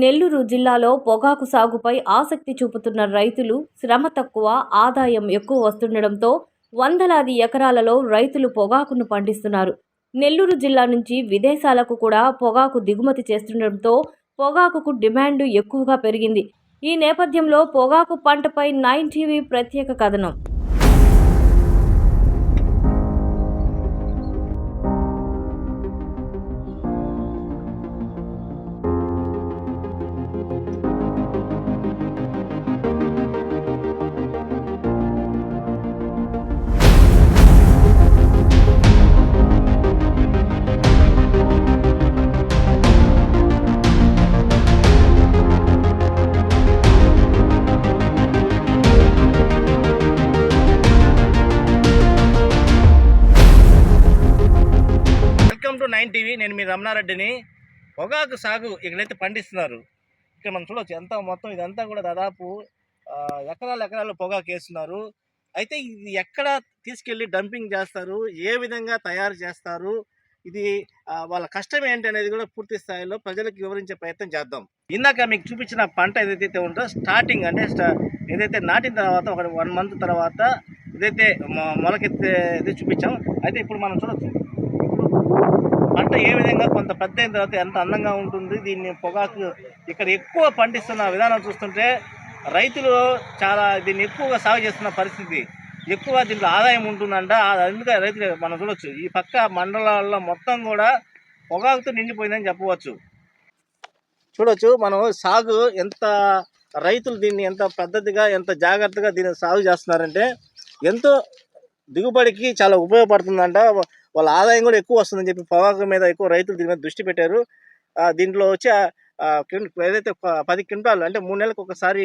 నెల్లూరు జిల్లాలో పొగాకు సాగుపై ఆసక్తి చూపుతున్న రైతులు శ్రమ తక్కువ ఆదాయం ఎక్కువ వస్తుండడంతో వందలాది ఎకరాలలో రైతులు పొగాకును పండిస్తున్నారు. నెల్లూరు జిల్లా నుంచి విదేశాలకు కూడా పొగాకు దిగుమతి చేస్తుండడంతో పొగాకుకు డిమాండ్ ఎక్కువగా పెరిగింది. ఈ నేపథ్యంలో పొగాకు పంటపై నైన్ టీవీ ప్రత్యేక కథనం. నేను మీ రమణారెడ్డిని పొగాకు సాగు ఇక్కడైతే పండిస్తున్నారు. ఇక్కడ మనం చూడవచ్చు ఎంత మొత్తం ఇదంతా కూడా దాదాపు ఎకరాలు ఎకరాలు పొగాకు వేస్తున్నారు. అయితే ఇది ఎక్కడ తీసుకెళ్ళి డంపింగ్ చేస్తారు? ఏ విధంగా తయారు చేస్తారు? ఇది వాళ్ళ కష్టం ఏంటి అనేది కూడా పూర్తి స్థాయిలో ప్రజలకు వివరించే ప్రయత్నం చేద్దాం. ఇందాక మీకు చూపించిన పంట ఏదైతే ఉందో స్టార్టింగ్ అంటే ఏదైతే నాటిన తర్వాత ఒక వన్ మంత్ తర్వాత ఏదైతే మొ- మొలకెత్తే ఇది చూపించాం. అయితే ఇప్పుడు మనం చూడొచ్చు. పంట ఏ విధంగా కొంత పెద్ద అయిన తర్వాత ఎంత అందంగా ఉంటుంది దీన్ని పొగాకు ఇక్కడ ఎక్కువ పండిస్తున్న విధానం చూస్తుంటే రైతులు చాలా దీన్ని ఎక్కువగా సాగు చేస్తున్న పరిస్థితి. ఎక్కువ దీంట్లో ఆదాయం ఉంటుందంట. అందుకే రైతులు మనం చూడవచ్చు ఈ పక్క మండలాల్లో మొత్తం కూడా పొగాకుతో నిండిపోయిందని చెప్పవచ్చు. చూడవచ్చు మనం సాగు ఎంత రైతులు దీన్ని ఎంత పద్ధతిగా ఎంత జాగ్రత్తగా దీన్ని సాగు చేస్తున్నారంటే ఎంతో దిగుబడికి చాలా ఉపయోగపడుతుందంట. వాళ్ళ ఆదాయం కూడా ఎక్కువ వస్తుందని చెప్పి పొగాకు మీద ఎక్కువ రైతులు దీని మీద దృష్టి పెట్టారు. దీంట్లో వచ్చి ఏదైతే పది క్వింటాలు అంటే మూడు నెలలకు ఒకసారి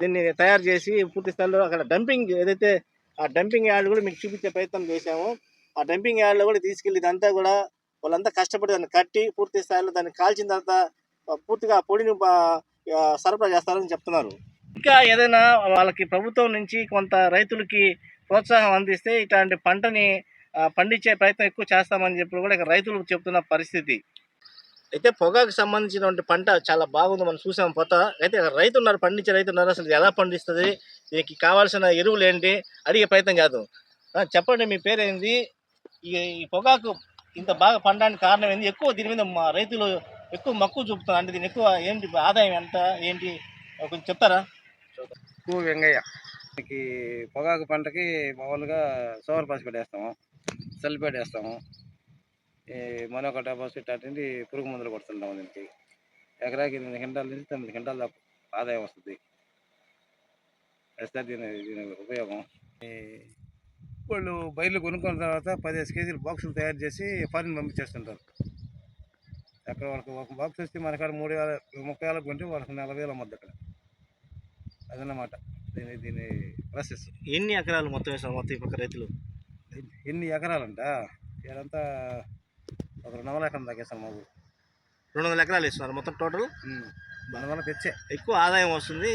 దీన్ని తయారు చేసి పూర్తి స్థాయిలో అక్కడ డంపింగ్ ఏదైతే ఆ డంపింగ్ యార్డ్ కూడా మీకు చూపించే ప్రయత్నం చేశాము. ఆ డంపింగ్ యార్డ్లో కూడా తీసుకెళ్ళి ఇదంతా కూడా వాళ్ళంతా కష్టపడి దాన్ని కట్టి పూర్తి స్థాయిలో దాన్ని కాల్చిన తర్వాత పూర్తిగా పొడిని సరఫరా చేస్తారని చెప్తున్నారు. ఇంకా ఏదైనా వాళ్ళకి ప్రభుత్వం నుంచి కొంత రైతులకి ప్రోత్సాహం అందిస్తే ఇట్లాంటి పంటని పండించే ప్రయత్నం ఎక్కువ చేస్తామని చెప్పి కూడా ఇక్కడ రైతులు చెప్తున్న పరిస్థితి. అయితే పొగాకు సంబంధించినటువంటి పంట చాలా బాగుంది మనం చూసాం పొత అయితే రైతు ఉన్నారు పండించే రైతు ఉన్నారు అసలు ఎలా పండిస్తుంది? దీనికి కావాల్సిన ఎరువులు ఏంటి? అడిగే ప్రయత్నం చేద్దాం. చెప్పండి మీ పేరు ఏంది ఈ ఈ పొగాకు ఇంత బాగా పండడానికి కారణం ఏంది? ఎక్కువ దీని మీద మా రైతులు ఎక్కువ మక్కువ చూపుతున్నారు. అంటే దీని ఎక్కువ ఏంటి ఆదాయం ఎంత ఏంటి? కొంచెం చెప్తారా? కు వెంగయ్య. మనకి పొగాకు పంటకి మామూలుగా సోవర్ పాసిపేట్ వేస్తాము. సల్లిపేట వేస్తాము ఈ మనొక డెపాసిట్ అటువంటి పురుగు మందులు కొడుతుంటాము దీనికి. ఎకరాకి ఎనిమిది గంటల నుంచి తొమ్మిది గంటల దాకా ఆదాయం వస్తుంది. వేస్తే దీని దీని ఉపయోగం. వాళ్ళు బయలు కొనుక్కున్న తర్వాత పదిహేను కేజీలు బాక్సులు తయారు చేసి ఫారిన్ పంపించేస్తుంటారు. అక్కడ వాళ్ళకి ఒక బాక్స్ వస్తే మనకాడ మూడు వేల ముప్పై వేలకు కొంటే వాళ్ళకి నలభై వేలు అమ్మద్దు అక్కడ. అదన్నమాట దీని దీని ప్రాసెస్ ఎన్ని ఎకరాలు మొత్తం వేసారు మొత్తం ఈ పక్క రైతులు? ఎన్ని ఎకరాలంట? ఇదంతా ఒక రెండు వందల ఎకరం దాకేస్తాం మాకు. రెండు వందల ఎకరాలు ఇస్తున్నారు మొత్తం టోటల్? వల్ల తెచ్చే. ఎక్కువ ఆదాయం వస్తుంది.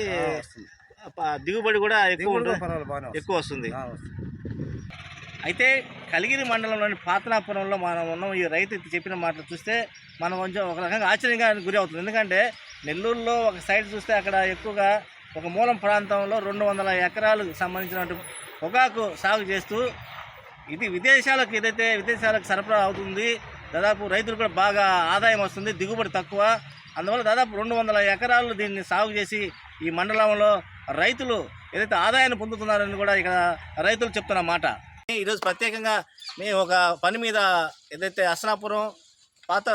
దిగుబడి కూడా ఎక్కువ. ఎక్కువ వస్తుంది. అయితే కలిగిరి మండలంలోని పాతనాపురంలో మనం ఉన్నాం. ఈ రైతు చెప్పిన మాటలు చూస్తే మనం కొంచెం ఒక రకంగా ఆశ్చర్యంగా గురి అవుతుంది. ఎందుకంటే నెల్లూరులో ఒక సైడ్ చూస్తే అక్కడ ఎక్కువగా ఒక మూలం ప్రాంతంలో రెండు వందల ఎకరాలకు సంబంధించినటువంటి పొగాకు సాగు చేస్తూ ఇది విదేశాలకు ఏదైతే విదేశాలకు సరఫరా అవుతుంది దాదాపు రైతులు కూడా బాగా ఆదాయం వస్తుంది దిగుబడి తక్కువ. అందువల్ల దాదాపు రెండు వందల ఎకరాలు దీన్ని సాగు చేసి ఈ మండలంలో రైతులు ఏదైతే ఆదాయాన్ని పొందుతున్నారని కూడా ఇక్కడ రైతులు చెప్తున్న మాట. ఈరోజు ప్రత్యేకంగా మేము ఒక పని మీద ఏదైతే అసనాపురం పాత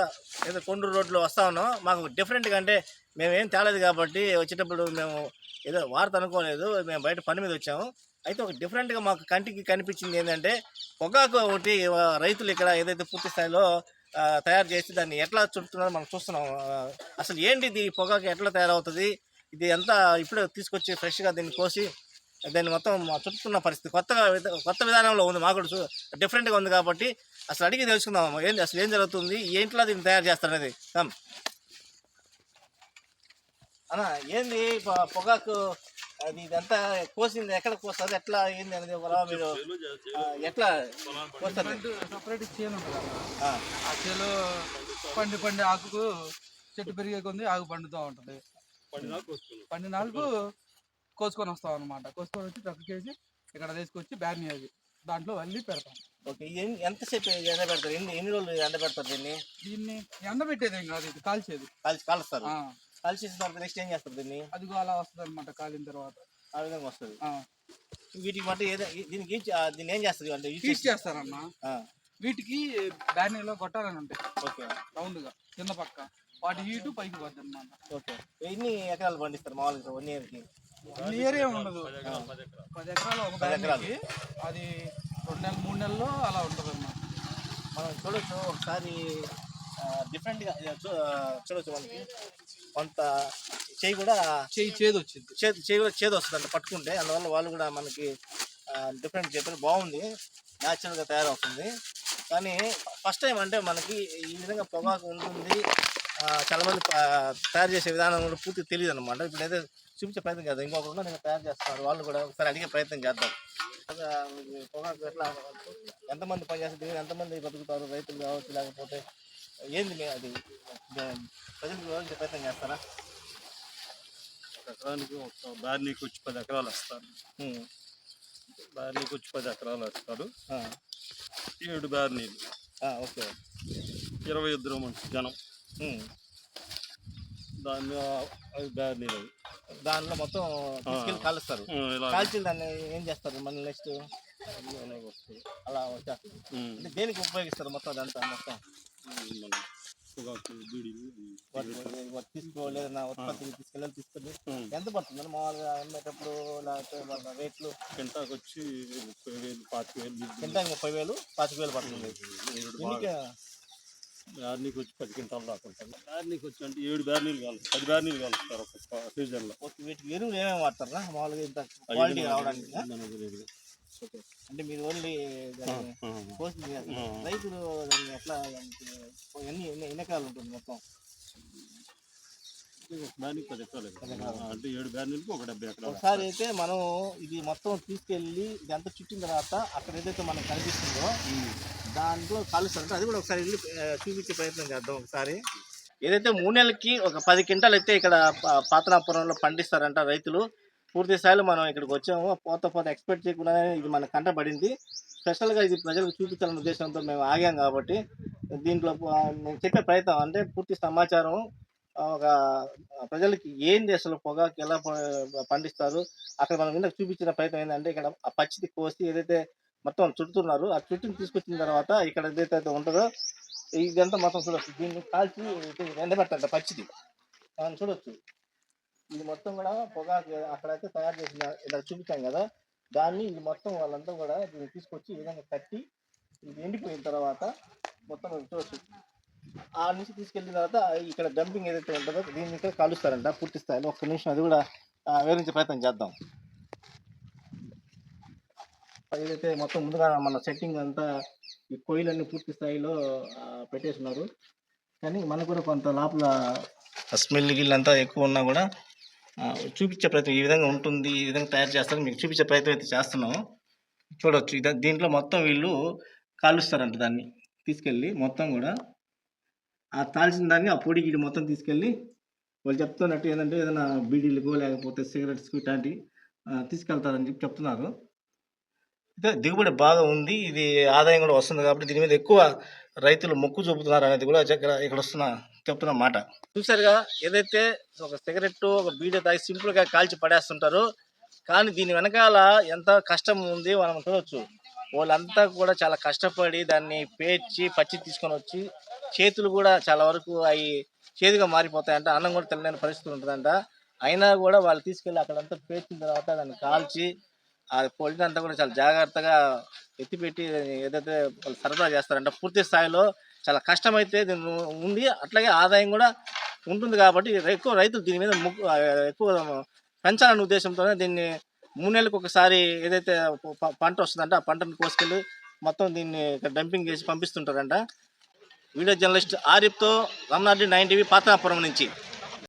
ఏదో కొండూరు రోడ్లో వస్తా ఉన్నాం మాకు డిఫరెంట్గా అంటే మేము ఏం తేలేదు కాబట్టి వచ్చేటప్పుడు మేము ఏదో వార్త అనుకోలేదు మేము బయట పని మీద వచ్చాము. అయితే ఒక డిఫరెంట్గా మాకు కంటికి కనిపించింది ఏంటంటే పొగాకు ఒకటి రైతులు ఇక్కడ ఏదైతే పూర్తి స్థాయిలో తయారు చేసి దాన్ని ఎట్లా చుడుతున్నారో మనం చూస్తున్నాం. అసలు ఏంటి ఇది పొగాకు ఎట్లా తయారవుతుంది? ఇది ఎంత ఇప్పుడే తీసుకొచ్చి ఫ్రెష్గా దీన్ని కోసి దాన్ని మొత్తం చుట్టుకున్న పరిస్థితి కొత్తగా కొత్త విధానంలో ఉంది మాకు డిఫరెంట్గా ఉంది కాబట్టి అసలు అడిగి తెలుసుకుందాం. ఏంది అసలు ఏం జరుగుతుంది? ఏంట్లో దీన్ని తయారు చేస్తారనేది. కమ్. అన్న ఏంది పొగాకు అది ఇదంతా కోసింది. ఎక్కడ కోస్తారు? ఎట్లా ఏంది అనేది ఒకలా మీరు ఎట్లా కోస్తారు? సపరేట్ చేను ఉంటుంది. ఆ, చేలో పండి పండి ఆకుకు చెట్టు పెరిగే కొంది ఆగు పండుతూ ఉంటుంది. పండినాళ్ళకు కోసుకొని వస్తాం అనమాట కోసుకొని వచ్చి ట్రక్కేసి ఇక్కడ తీసుకొచ్చి బ్యాన్ అయ్యేది దాంట్లో వెళ్ళి పెడతాం. ఓకే ఎంతసేపు ఎండ పెడతారు? ఎన్ని ఎన్ని రోజులు ఎండ పెడతారు దీన్ని? దీన్ని ఎండబెట్టేది ఏం కాదు ఇది కాల్చేది. కాల్చి కాలుస్తారు. ఆ, కాల్చేసిన తర్వాత నెక్స్ట్ ఏం చేస్తారు దీన్ని? అదిగో అలా వస్తుంది అనమాట కాలిన తర్వాత. ఆ విధంగా వస్తుంది. ఆ, వీటికి మట్టి ఏదో దీనికి ఏం దీన్ని ఏం చేస్తారు అంటే యూజ్ హీట్ చేసి- చేస్తారన్న ఆ, వీటికి బ్యానీలో గొట్టాలని ఉంటాయి. ఓకే. రౌండ్గా కింద పక్క. వాటి హీటు పైకి పోద్ది అనమాట ఓకే. ఎన్ని ఎకరాలు పండిస్తారు మామూలుగా వన్ ఇయర్కి? నియరే ఉండదు. పది ఎకరాలు ఒక పది ఎకరాలు. అది రెండు నెలలు మూడు నెలల్లో అలా ఉంటుంది అన్నమాట మనం చూడొచ్చు ఒకసారి డిఫరెంట్గా చూడొచ్చు మనకి. కొంత చేయి కూడా చేయి చేదు వచ్చింది చేదు చేయి కూడా చేదు వస్తుంది అంటే పట్టుకుంటే. అందువల్ల వాళ్ళు కూడా మనకి డిఫరెంట్ చెప్పారు. బాగుంది. న్యాచురల్గా తయారవుతుంది. కానీ ఫస్ట్ టైం అంటే మనకి ఈ విధంగా పొగాకు ఉంటుంది. చాలా మంది తయారు చేసే విధానం కూడా పూర్తి తెలియదు అనమాట ఇప్పుడు అయితే చూపించే ప్రయత్నం చేద్దాం. ఇంకొకరు నేను తయారు చేస్తున్నారు. వాళ్ళు కూడా ఒకసారి అడిగే ప్రయత్నం చేద్దాం. పొగాకు ఎట్లా ఎంతమంది పని చేస్తారు దీని ఎంతమంది బతుకుతారు? రైతులు కావచ్చు లేకపోతే ఏంది మీ అది? ప్రజలకు వివరించే ప్రయత్నం చేస్తారా? ఎకరానికి ఒక బార్నీకి వచ్చి పది ఎకరాలు వస్తారు. ఉమ్. బార్నీకి వచ్చి పది ఎకరాలు వస్తారు. ఏడు బార్నీలు ఆ, ఓకే. ఇరవై ఇద్దరు మనిషి జనం. దాన్ని బార్నీలు అవి దానిలో మొత్తం తీసుకెళ్ళి కాలుస్తారు. ఆ, ఇలా కాల్చి దాన్ని ఏం చేస్తారు? మళ్ళీ నెక్స్ట్? అలా వచ్చేస్తుంది. అంటే దేనికి ఉపయోగిస్తారు మొత్తం అదంతా మొత్తం? తీసుకోలేదు నా ఉత్పత్తికి వాటి- వాటి తీసుకెళ్ళి తీసుకెళ్ళి ఎంత పడుతుంది మామూలుగా అమ్మేటప్పుడు లేకపోతే రేట్లు కింటాకి వచ్చి ముప్పై వేలు పాతిక వేలు కింటాకి ముప్పై వేలు పాతిక వేలు పడుతుంది బ్యార్నీకి వచ్చి పది క్వింటాలు దాకా బ్యార్నీకి వచ్చి అంటే ఏడు బ్యార్నీలు కావాలి పది బార్నీలు కలుస్తారు ఒక సీజన్లో వీటికి ఎరువులు ఏమేమి వాడతారా మామూలుగా ఇంత క్వాలిటీ రావడానికి అంటే మీరు ఓన్లీ పోస్ట్. రైతులు దాన్ని ఎట్లా ఎన్ని ఎన్ని ఎన్ని ఎకరాలు ఉంటుంది మొత్తం. అంటే ఏడు బార్నీలకు ఒక డెబ్బై ఎకరాలు ఒకసారి అయితే మనం ఇది మొత్తం తీసుకెళ్ళి ఇదంతా చుట్టిన తర్వాత అక్కడ ఏదైతే మనకు కనిపిస్తుందో దాంట్లో కాలుస్తారంటే అది కూడా ఒకసారి వెళ్ళి చూపించే ప్రయత్నం చేద్దాం ఒకసారి. ఏదైతే మూడు నెలలకి ఒక పది క్వింటాలు అయితే ఇక్కడ పాతనాపురంలో పండిస్తారంట రైతులు పూర్తి స్థాయిలో మనం ఇక్కడికి వచ్చాము. పోత పోత ఎక్స్పెక్ట్ చేయకుండానే ఇది మన కంట పడింది. స్పెషల్గా ఇది ప్రజలకు చూపించాలనే ఉద్దేశంతో మేము ఆగాం కాబట్టి దీంట్లో నేను చెప్పే ప్రయత్నం అంటే పూర్తి సమాచారం ఒక ప్రజలకి ఏంది అసలు పొగాకు ఎలా పండిస్తారు అక్కడ మనం ఇందాక చూపించిన ప్రయత్నం ఏంటంటే ఇక్కడ ఆ పచ్చిది కోసి ఏదైతే మొత్తం చుడుతున్నారు ఆ చుట్టుని తీసుకొచ్చిన తర్వాత ఇక్కడ ఏదైతే ఉంటుందో ఇదంతా మొత్తం చూడొచ్చు. దీన్ని కాల్చి ఎండబెట్టాలంట పచ్చిది. మనం చూడొచ్చు. ఇది మొత్తం కూడా పొగాకు అక్కడైతే తయారు చేసిన ఇలా చూపించాం కదా. దాన్ని ఇది మొత్తం వాళ్ళంతా కూడా దీన్ని తీసుకొచ్చి ఈ విధంగా కట్టి ఇది ఎండిపోయిన తర్వాత మొత్తం చూడచ్చు. ఆ నుంచి తీసుకెళ్ళిన తర్వాత ఇక్కడ డంపింగ్ ఏదైతే ఉంటుందో దీన్ని ఇక్కడ కాలుస్తారంట పూర్తి స్థాయిలో. ఒక్క నిమిషం అది కూడా వివరించే ప్రయత్నం చేద్దాం. ఏదైతే మొత్తం ముందుగా మన సెట్టింగ్ అంతా ఈ కొయ్యలన్నీ పూర్తి స్థాయిలో పెట్టేస్తున్నారు. కానీ మనకు కూడా కొంత లోపల స్మెల్ గిల్ అంతా ఎక్కువ ఉన్నా కూడా చూపించే ప్రయత్నం ఈ విధంగా ఉంటుంది ఈ విధంగా తయారు చేస్తారని మీకు చూపించే ప్రయత్నం అయితే చేస్తున్నాము చూడవచ్చు ఇద దీంట్లో మొత్తం వీళ్ళు కాలుస్తారంట దాన్ని తీసుకెళ్ళి మొత్తం కూడా. ఆ తాల్చిన దాన్ని ఆ పొడి గిడి మొత్తం తీసుకెళ్ళి వాళ్ళు చెప్తున్నట్టు ఏంటంటే ఏదైనా బీడీలకు లేకపోతే సిగరెట్స్కి ఇట్లాంటి తీసుకెళ్తారని చెప్పి చెప్తున్నారు. ఇదే దిగుబడి బాగా ఉంది ఇది ఆదాయం కూడా వస్తుంది కాబట్టి దీని మీద ఎక్కువ రైతులు మొక్కు చూపుతున్నారు అనేది కూడా ఇక్కడ ఇక్కడ వస్తున్న చెప్తున్న మాట. చూసారుగా ఏదైతే ఒక సిగరెట్ ఒక బీడీ తాగి సింపుల్గా కాల్చి పడేస్తుంటారు కానీ దీని వెనకాల ఎంత కష్టం ఉంది మనం చూడొచ్చు. వాళ్ళంతా కూడా చాలా కష్టపడి దాన్ని పేర్చి పచ్చి తీసుకొని వచ్చి చేతులు కూడా చాలా వరకు అవి చేదుగా మారిపోతాయంట. అన్నం కూడా తెలియని పరిస్థితి ఉంటుందంట. అయినా కూడా వాళ్ళు తీసుకెళ్ళి అక్కడంతా పేర్చిన తర్వాత దాన్ని కాల్చి ఆ పొడిని కూడా చాలా జాగ్రత్తగా ఎత్తిపెట్టి ఏదైతే వాళ్ళు సరఫరా చేస్తారంట పూర్తి స్థాయిలో చాలా కష్టమైతే ఉంది అట్లాగే ఆదాయం కూడా ఉంటుంది కాబట్టి ఎక్కువ రైతులు దీని మీద మొగ్గు ఎక్కువ పెంచాలనే ఉద్దేశంతోనే దీన్ని మూడు నెలలకు ఒకసారి ఏదైతే పంట వస్తుందంటే ఆ పంటను కోసుకెళ్ళి మొత్తం దీన్ని డంపింగ్ చేసి పంపిస్తుంటారంట. వీడియో జర్నలిస్ట్ ఆరిఫ్తో రమణార్డి నైన్ టీవీ పాతనాపురం నుంచి.